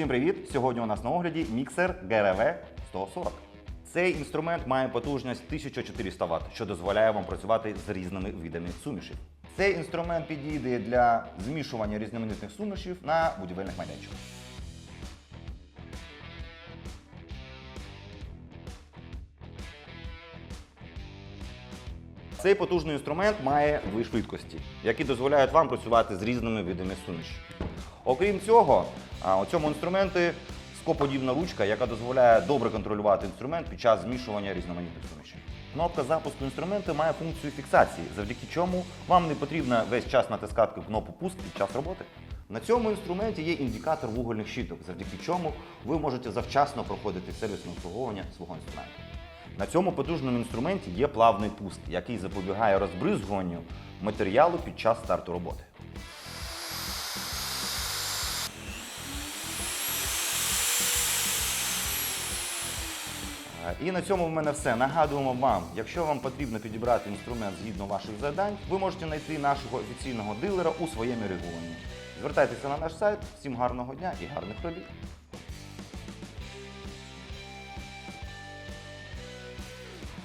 Всім привіт! Сьогодні у нас на огляді міксер GRV 140. Цей інструмент має потужність 1400 Вт, що дозволяє вам працювати з різними видами сумішів. Цей інструмент підійде для змішування різноманітних сумішів на будівельних майданчиках. Цей потужний інструмент має дві швидкості, які дозволяють вам працювати з різними видами суміші. Окрім цього, у цьому інструменті скоподібна ручка, яка дозволяє добре контролювати інструмент під час змішування різноманітних сумішів. Кнопка запуску інструменту має функцію фіксації, завдяки чому вам не потрібно весь час натискати кнопку пуск під час роботи. На цьому інструменті є індикатор вугольних щиток, завдяки чому ви можете завчасно проходити сервісне обслуговування свого інструменту. На цьому потужному інструменті є плавний пуск, який запобігає розбризгуванню матеріалу під час старту роботи. І на цьому в мене все. Нагадуємо вам, якщо вам потрібно підібрати інструмент згідно ваших завдань, ви можете знайти нашого офіційного дилера у своєму регіоні. Звертайтеся на наш сайт. Всім гарного дня і гарних робіт!